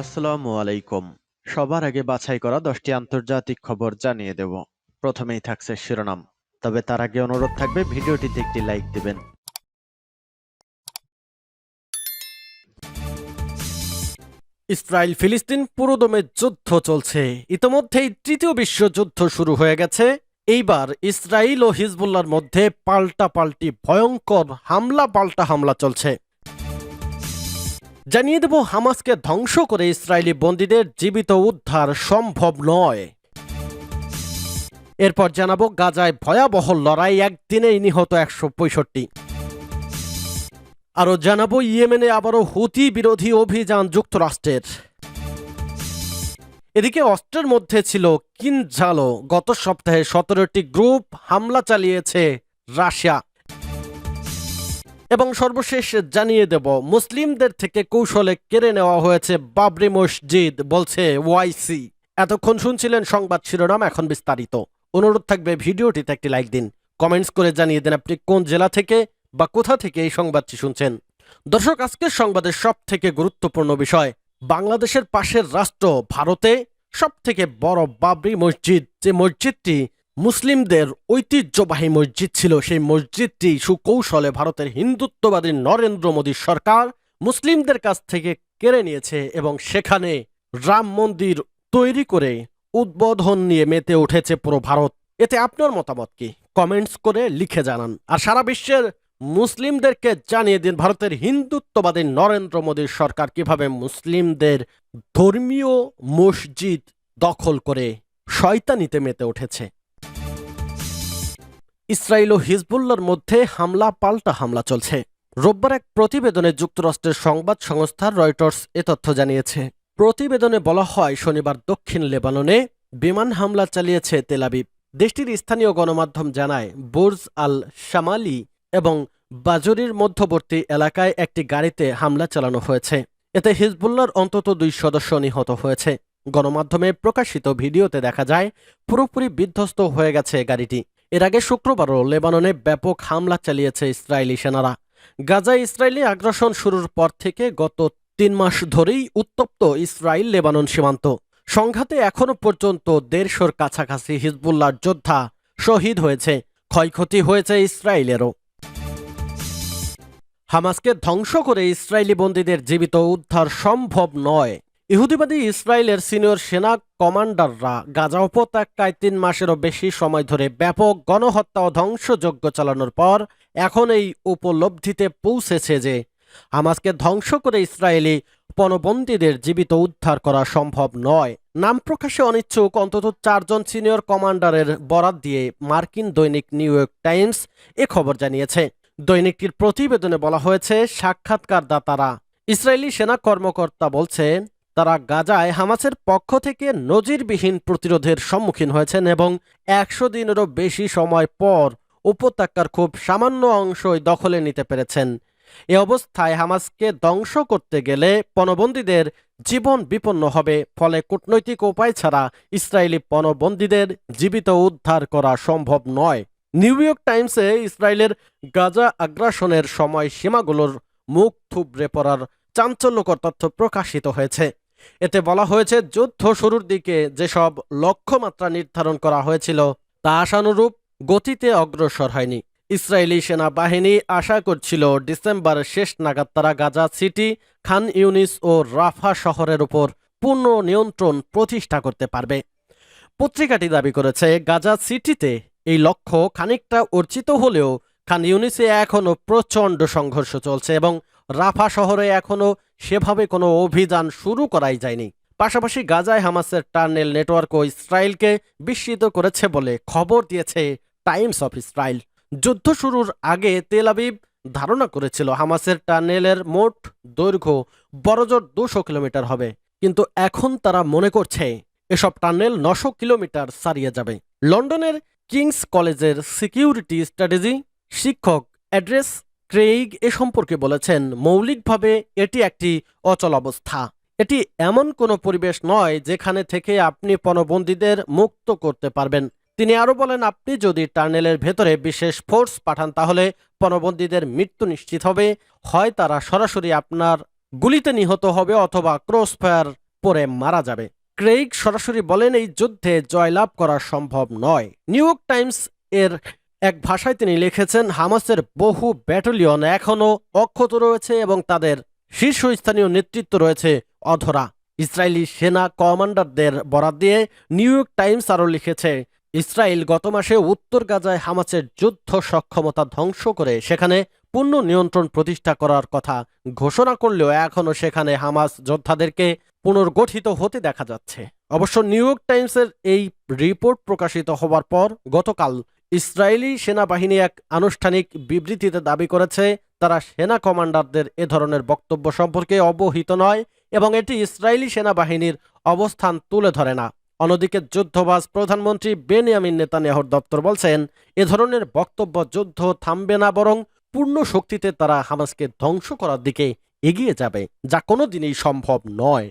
আসসালামু আলাইকুম। সবার আগে বাছাই করা দশটি আন্তর্জাতিক খবর জানিয়ে দেব। প্রথমেই থাকছে শিরোনাম। তবে তার আগে অনুরোধ থাকবে, ভিডিওটিতে একটি লাইক দিবেন। ইসরায়েল ফিলিস্তিন পুরোদমে যুদ্ধ চলছে। ইতোমধ্যেই তৃতীয় বিশ্বযুদ্ধ শুরু হয়ে গেছে। এইবার ইসরায়েল ও হিজবুল্লার মধ্যে পাল্টা পাল্টি ভয়ঙ্কর হামলা পাল্টা হামলা চলছে। জানিয়ে দেব, হামাসকে ধ্বংস করে ইসরায়েলি বন্দীদের জীবিত উদ্ধার সম্ভব নয়। এরপর জানাব, গাজায় ভয়াবহ লড়াই একদিনেই নিহত একশো পঁয়ষট্টি। আরও জানাব, ইয়েমেনে আবারও হুতি বিরোধী অভিযান যুক্তরাষ্ট্রের। এদিকে অস্ত্রের মধ্যে ছিল কিনঝালো গত সপ্তাহে সতেরোটি গ্রুপ হামলা চালিয়েছে রাশিয়া। এবং সর্বশেষ জানিয়ে দেব, মুসলিমদের থেকে কৌশলে কেড়ে নেওয়া হয়েছে বাবরি মসজিদ, বলছে ওয়াইসি। এতক্ষণ শুনছিলেন সংবাদ শিরোনাম, এখন বিস্তারিত। অনুরোধ থাকবে ভিডিওটিতে একটি লাইক দিন। কমেন্টস করে জানিয়ে দেন আপনি কোন জেলা থেকে বা কোথা থেকে এই সংবাদটি শুনছেন। দর্শক, আজকের সংবাদের সব থেকে গুরুত্বপূর্ণ বিষয়, বাংলাদেশের পাশের রাষ্ট্র ভারতে সব থেকে বড় বাবরি মসজিদ, যে মসজিদটি মুসলিমদের ঐতিহ্যবাহী মসজিদ ছিল। সেই মসজিদটি সুকৌশলে ভারতের হিন্দুত্ববাদী নরেন্দ্র মোদী সরকার মুসলিমদের কাছ থেকে কেড়ে নিয়েছে এবং সেখানে রাম মন্দির তৈরি করে উদ্বোধন নিয়ে মেতে উঠেছে পুরো ভারত। এতে আপনার মতামত কি? কমেন্টস করে লিখে জানান। আর সারা বিশ্বের মুসলিমদেরকে জানিয়ে দিন, ভারতের হিন্দুত্ববাদী নরেন্দ্র মোদীর সরকার কীভাবে মুসলিমদের ধর্মীয় মসজিদ দখল করে শয়তানিতে মেতে উঠেছে। ইসরায়েল ও হিজবুল্লার মধ্যে হামলা, পাল্টা হামলা চলছে। রোববার এক প্রতিবেদনে যুক্তরাষ্ট্রের সংবাদ সংস্থা রয়টার্স এ তথ্য জানিয়েছে। প্রতিবেদনে বলা হয়, শনিবার দক্ষিণ লেবাননে বিমান হামলা চালিয়েছে তেলাবিব দেশটির স্থানীয় গণমাধ্যম জানায়, বুর্জ আল শামালি এবং বাজুরির মধ্যবর্তী এলাকায় একটি গাড়িতে হামলা চালানো হয়েছে। এতে হিজবুল্লার অন্তত দুই সদস্য নিহত হয়েছে। গণমাধ্যমে প্রকাশিত ভিডিওতে দেখা যায়, পুরোপুরি বিধ্বস্ত হয়ে গেছে গাড়িটি। এর আগে শুক্রবারও লেবাননে ব্যাপক হামলা চালিয়েছে ইসরায়েলি সেনারা। গাজায় ইসরায়েলি আগ্রাসন শুরুর পর থেকে গত তিন মাস ধরেই উত্তপ্ত ইসরায়েল লেবানন সীমান্ত। সংঘাতে এখনও পর্যন্ত দেড়শোর কাছাকাছি হিজবুল্লার যোদ্ধা শহীদ হয়েছে, ক্ষয়ক্ষতি হয়েছে ইসরায়েলেরও। হামাসকে ধ্বংস করে ইসরায়েলি বন্দীদের জীবিত উদ্ধার সম্ভব নয়। ইহুদিবাদী ইসরায়েলের সিনিয়র সেনা কমান্ডাররা গাজা উপত্যকায় তিন মাসেরও বেশি সময় ধরে ব্যাপক গণহত্যা ও ধ্বংসযজ্ঞ চালানোর পর এখন এই উপলব্ধিতে পৌঁছেছে যে হামাসকে ধ্বংস করে ইসরায়েলি পণবন্দীদের জীবিত উদ্ধার করা সম্ভব নয়। নাম প্রকাশে অনিচ্ছুক, অন্তত চারজন সিনিয়র কমান্ডারের বরাত দিয়ে মার্কিন দৈনিক নিউ ইয়র্ক টাইমস এ খবর জানিয়েছে। দৈনিকটির প্রতিবেদনে বলা হয়েছে, সাক্ষাৎকারদাতারা ইসরায়েলি সেনা কর্মকর্তা বলছেন তারা গাজায় হামাসের পক্ষ থেকে নজিরবিহীন প্রতিরোধের সম্মুখীন হয়েছেন এবং একশো দিনেরও বেশি সময় পর উপত্যকার খুব সামান্য অংশই দখলে নিতে পেরেছেন। এ অবস্থায় হামাসকে ধ্বংস করতে গেলে পণবন্দীদের জীবন বিপন্ন হবে, ফলে কূটনৈতিক উপায় ছাড়া ইসরায়েলি পণবন্দীদের জীবিত উদ্ধার করা সম্ভব নয়। নিউ ইয়র্ক টাইমসে ইসরায়েলের গাজা আগ্রাসনের সময় সীমাগুলোর মুখ থুবড়ে পড়ার চাঞ্চল্যকর তথ্য প্রকাশিত হয়েছে। এতে বলা হয়েছে, যুদ্ধ শুরুর দিকে যেসব লক্ষ্যমাত্রা নির্ধারণ করা হয়েছিল, তা আশানুরূপ গতিতে অগ্রসর হয়নি। ইসরায়েলি সেনাবাহিনী আশা করছিল ডিসেম্বর শেষ নাগাদ তারা গাজা সিটি, খান ইউনিস ও রাফা শহরের উপর পূর্ণ নিয়ন্ত্রণ প্রতিষ্ঠা করতে পারবে। পত্রিকাটি দাবি করেছে, গাজা সিটিতে এই লক্ষ্য খানিকটা অর্জিত হলেও খান ইউনিসে এখনও প্রচণ্ড সংঘর্ষ চলছে এবং রাফা শহরে এখনও সেভাবে কোনো অভিযান শুরু করাই যায়নি। পাশাপাশি গাজায় হামাসের টার্নেল নেটওয়ার্কও ইসরায়েলকে বিস্মিত করেছে বলে খবর দিয়েছে টাইমস অফ ইসরায়েল। যুদ্ধ শুরুর আগে তেল আবিব ধারণা করেছিল হামাসের টানেলের মোট দৈর্ঘ্য বড়জোর দুশো কিলোমিটার হবে। কিন্তু এখন তারা মনে করছে এসব টানেল নশো কিলোমিটার ছাড়িয়ে যাবে। লন্ডনের কিংস কলেজের সিকিউরিটি স্ট্র্যাটেজি শিক্ষক অ্যাড্রেস ক্রেইগ এ সম্পর্কে বলেছেন, মৌলিকভাবে এটি একটি অচল অবস্থা। এটি এমন কোনো পরিবেশ নয় যেখানে থেকে আপনি পণবন্দীদের মুক্ত করতে পারবেন। তিনি আরও বলেন, আপনি যদি টার্নেলের ভেতরে বিশেষ ফোর্স পাঠান, তাহলে পণবন্দীদের মৃত্যু নিশ্চিত হবে। হয় তারা সরাসরি আপনার গুলিতে নিহত হবে অথবা ক্রস ফায়ার পরে মারা যাবে। ক্রেইগ সরাসরি বলেন, এই যুদ্ধে জয়লাভ করা সম্ভব নয়। নিউ ইয়র্ক টাইমস এর এক ভাষায় তিনি লিখেছেন, হামাসের বহু ব্যাটালিয়ন এখনও অক্ষত রয়েছে এবং তাদের শীর্ষস্থানীয় নেতৃত্ব রয়েছে অধরা। ইসরায়েলি সেনা কমান্ডারদের বরাত দিয়ে নিউ ইয়র্ক টাইমস আরও লিখেছে, ইসরায়েল গত মাসে উত্তর গাজায় হামাসের যুদ্ধ সক্ষমতা ধ্বংস করে সেখানে পূর্ণ নিয়ন্ত্রণ প্রতিষ্ঠা করার কথা ঘোষণা করলেও এখনও সেখানে হামাস যোদ্ধাদেরকে পুনর্গঠিত হতে দেখা যাচ্ছে। অবশ্য নিউ ইয়র্ক টাইমসের এই রিপোর্ট প্রকাশিত হবার পর গতকাল ইসরায়েলি সেনাবাহিনী এক আনুষ্ঠানিক বিবৃতিতে দাবি করেছে, তারা সেনা কমান্ডারদের এ ধরনের বক্তব্য সম্পর্কে অবহিত নয় এবং এটি ইসরায়েলি সেনাবাহিনীর অবস্থান তুলে ধরে না। অন্যদিকে যুদ্ধবাজ প্রধানমন্ত্রী বেনিয়ামিন নেতানিয়াহুর দপ্তর বলছেন, এ ধরনের বক্তব্য যুদ্ধ থামবে না, বরং পূর্ণ শক্তিতে তারা হামাসকে ধ্বংস করার দিকে এগিয়ে যাবে, যা কোনোদিনই সম্ভব নয়।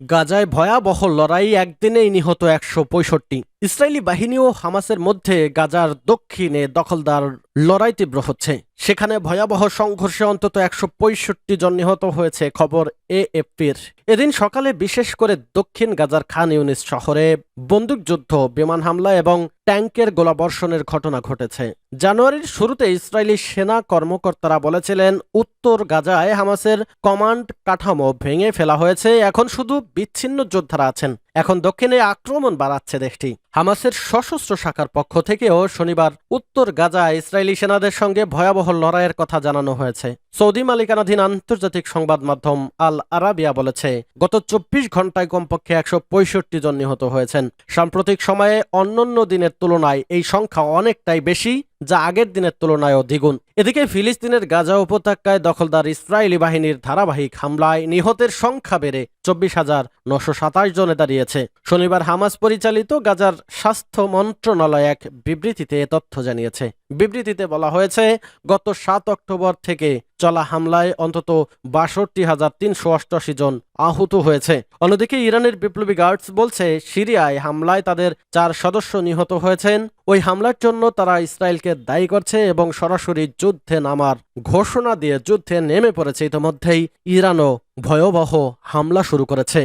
গাজায় ভয়াবহ লড়াই একদিনেই নিহত একশো পঁয়ষট্টি। ইসরায়েলি বাহিনী ও হামাসের মধ্যে গাজার দক্ষিণে দখলদার লড়াই তীব্র হচ্ছে। সেখানে ভয়াবহ সংঘর্ষে অন্তত একশো পঁয়ষট্টি জন নিহত হয়েছে, খবর এএফপির। এদিন সকালে বিশেষ করে দক্ষিণ গাজার খান ইউনিস শহরে বন্দুকযুদ্ধ বিমান হামলা এবং ট্যাঙ্কের গোলাবর্ষণের ঘটনা ঘটেছে। জানুয়ারির শুরুতে ইসরায়েলি সেনা কর্মকর্তারা বলেছিলেন, উত্তর গাজায় হামাসের কমান্ড কাঠামো ভেঙে ফেলা হয়েছে, এখন শুধু বিচ্ছিন্ন যোদ্ধারা আছেন। এখন দক্ষিণে আক্রমণ বাড়াচ্ছে দেশটি। হামাসের সশস্ত্র শাখার পক্ষ থেকেও শনিবার উত্তর গাজা ইসরায়েলি সেনাদের সঙ্গে ভয়াবহ লড়াইয়ের কথা জানানো হয়েছে। সৌদি মালিকানাধীন আন্তর্জাতিক সংবাদ মাধ্যম আল আরাবিয়া বলেছে, গত চব্বিশ ঘন্টায় কমপক্ষে একশো পঁয়ষট্টি জন নিহত হয়েছেন। সাম্প্রতিক সময়ে অন্যান্য দিনের তুলনায় এই সংখ্যা অনেকটাই বেশি, যা আগের দিনের তুলনায়ও দ্বিগুণ। এদিকে ফিলিস্তিনের গাজা উপত্যকায় দখলদার ইসরায়েলি বাহিনীর ধারাবাহিক হামলায় নিহতের সংখ্যা বেড়ে চব্বিশ হাজার নশো সাতাশ জনে দাঁড়িয়েছে। শনিবার হামাস পরিচালিত গাজার স্বাস্থ্য মন্ত্রণালয় এক বিবৃতিতে এ তথ্য জানিয়েছে। বিবৃতিতে বলা হয়েছে, গত সাত অক্টোবর থেকে চলা হামলায় অন্তত বাষট্টি হাজার তিনশো অষ্টআশি জন আহত হয়েছে। অন্যদিকে ইরানের বিপ্লবী গার্ডস বলছে, সিরিয়ায় হামলায় তাদের চার সদস্য নিহত হয়েছেন। ওই হামলার জন্য তারা ইসরায়েলকে দায়ী করছে এবং সরাসরি যুদ্ধে নামার ঘোষণা দিয়ে যুদ্ধে নেমে পড়েছে। ইতোমধ্যেই ইরানও ভয়াবহ হামলা শুরু করেছে।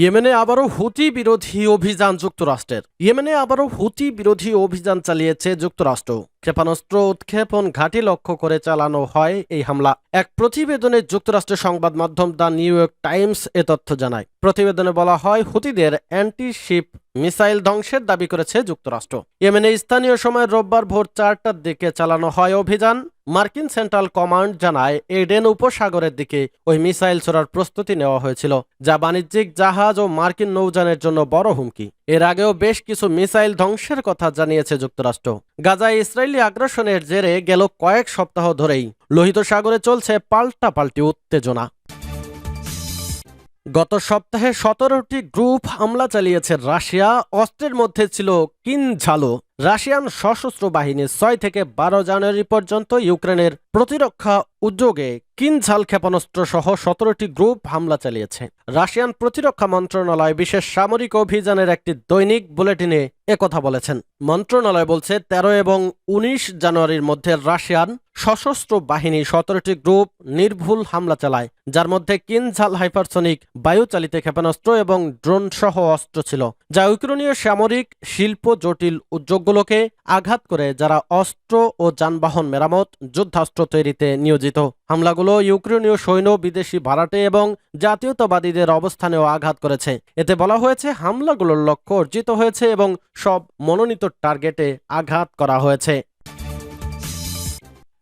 ইয়েমেনে আবারও হুতি বিরোধী অভিযান যুক্তরাষ্ট্রের। ইয়েমেনে আবারও হুতি বিরোধী অভিযান চালিয়েছে যুক্তরাষ্ট্র। ক্ষেপণাস্ত্র উৎক্ষেপণ ঘাঁটি লক্ষ্য করে চালানো হয় এই হামলা। এক প্রতিবেদনে যুক্তরাষ্ট্রের সংবাদ মাধ্যম দ্য নিউ ইয়র্ক টাইমস এ তথ্য জানায়। প্রতিবেদনে বলা হয়, হুতিদের অ্যান্টি শিপ মিসাইল ধ্বংসের দাবি করেছে যুক্তরাষ্ট্র। ইয়েমেনে স্থানীয় সময় রোববার ভোর চারটার দিকে চালানো হয় অভিযান। মার্কিন সেন্ট্রাল কমান্ড জানায়, এডেন উপসাগরের দিকে ওই মিসাইল ছোড়ার প্রস্তুতি নেওয়া হয়েছিল, যা বাণিজ্যিক জাহাজ ও মার্কিন নৌযানের জন্য বড় হুমকি। এর আগেও বেশ কিছু মিসাইল ধ্বংসের কথা জানিয়েছে যুক্তরাষ্ট্র। গাজায় ইসরায়েলি আগ্রাসনের জেরে গেল কয়েক সপ্তাহ ধরেই। লোহিত সাগরে চলছে পাল্টা পাল্টি উত্তেজনা। গত সপ্তাহে সতেরোটি গ্রুপ হামলা চালিয়েছে রাশিয়া। অস্ত্রের মধ্যে ছিল কিনঝালো রাশিয়ান সশস্ত্র বাহিনী ছয় থেকে বারো জানুয়ারি পর্যন্ত ইউক্রেনের প্রতিরক্ষা উদ্যোগে কিনঝাল ক্ষেপণাস্ত্র সহ সতেরোটি গ্রুপ হামলা চালিয়েছে। রাশিয়ান প্রতিরক্ষা মন্ত্রণালয় বিশেষ সামরিক অভিযানের একটি দৈনিক বুলেটিনে একথা বলেছেন। মন্ত্রণালয় বলছে, তেরো এবং উনিশ জানুয়ারির মধ্যে রাশিয়ান সশস্ত্র বাহিনী সতেরোটি গ্রুপ নির্ভুল হামলা চালায়, যার মধ্যে কিনঝাল হাইপারসনিক বায়ুচালিত ক্ষেপণাস্ত্র এবং ড্রোন সহ অস্ত্র ছিল, যা ইউক্রেনীয় সামরিক শিল্প জটিল উদ্যোগগুলোকে আঘাত করে যারা অস্ত্র ও যানবাহন মেরামত, যুদ্ধাস্ত্র তৈরিতে নিয়োজিত। হামলাগুলো ইউক্রেনীয় সৈন্য, বিদেশি ভাড়াটে এবং জাতীয়তাবাদীদের অবস্থানেও আঘাত করেছে। এতে বলা হয়েছে, হামলাগুলোর লক্ষ্য অর্জিত হয়েছে এবং সব মনোনীত টার্গেটে আঘাত করা হয়েছে।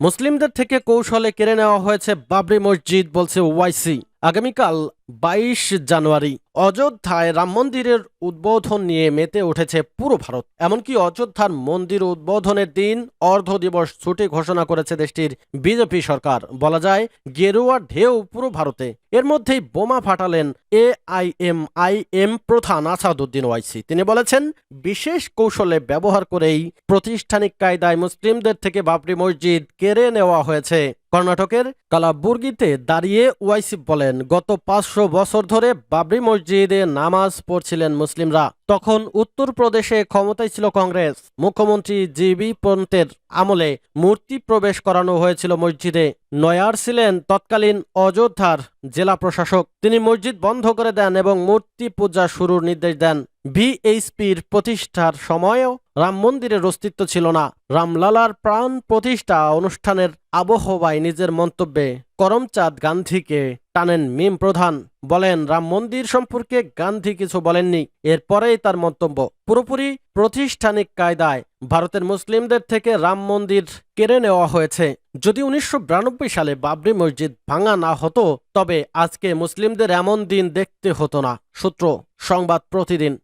মুসলিমদের থেকে কৌশলে কেড়ে নেওয়া হয়েছে বাবরি মসজিদ, বলছে ওয়াইসি। আগামীকাল বাইশ জানুয়ারি, অযোধ্যায় রাম মন্দিরের উদ্বোধন নিয়ে মেতে উঠেছে পুরো ভারত। এমনকি অযোধ্যার মন্দির উদ্বোধনের দিন অর্ধ দিবস ছুটি ঘোষণা করেছে দেশটির বিজেপি সরকার। বলা যায়, গেরুয়া ঢেউ পুরো ভারতে। এর মধ্যেই বোমা ফাটালেন A I M I M প্রধান আসাদুদ্দিন ওয়াইসি। তিনি বলেছেন, বিশেষ কৌশলে ব্যবহার করেই প্রতিষ্ঠানিক কায়দায় মুসলিমদের থেকে বাবরি মসজিদ কেড়ে নেওয়া হয়েছে। কর্ণাটকের কালাবুর্গিতে দাঁড়িয়ে ওয়াইসি বলেন, গত পাঁচ একশো বছর ধরে বাবরি মসজিদে নামাজ পড়ছিলেন মুসলিমরা। তখন উত্তরপ্রদেশে ক্ষমতায় ছিল কংগ্রেস। মুখ্যমন্ত্রী জিবি পন্তের আমলে মূর্তি প্রবেশ করানো হয়েছিল মসজিদে। নয়ার ছিলেন তৎকালীন অযোধ্যার জেলা প্রশাসক। তিনি মসজিদ বন্ধ করে দেন এবং মূর্তি পূজা শুরুর নির্দেশ দেন। ভিএইচপির প্রতিষ্ঠার সময়ও রাম মন্দিরের অস্তিত্ব ছিল না। রামলালার প্রাণ প্রতিষ্ঠা অনুষ্ঠানের আবহাওয়ায় নিজের মন্তব্যে করমচাঁদ গান্ধীকে টানেন মিম প্রধান। বলেন, রাম মন্দির সম্পর্কে গান্ধী কিছু বলেননি। এরপরেই তার মন্তব্য। পুরোপুরি প্রতিষ্ঠানিক কায়দায় ভারতের মুসলিমদের থেকে রাম মন্দির কেড়ে নেওয়া হয়েছে। যদি উনিশশো বিরানব্বই সালে বাবরি মসজিদ ভাঙা না হতো, তবে আজকে মুসলিমদের এমন দিন দেখতে হতো না। সূত্র, সংবাদ প্রতিদিন।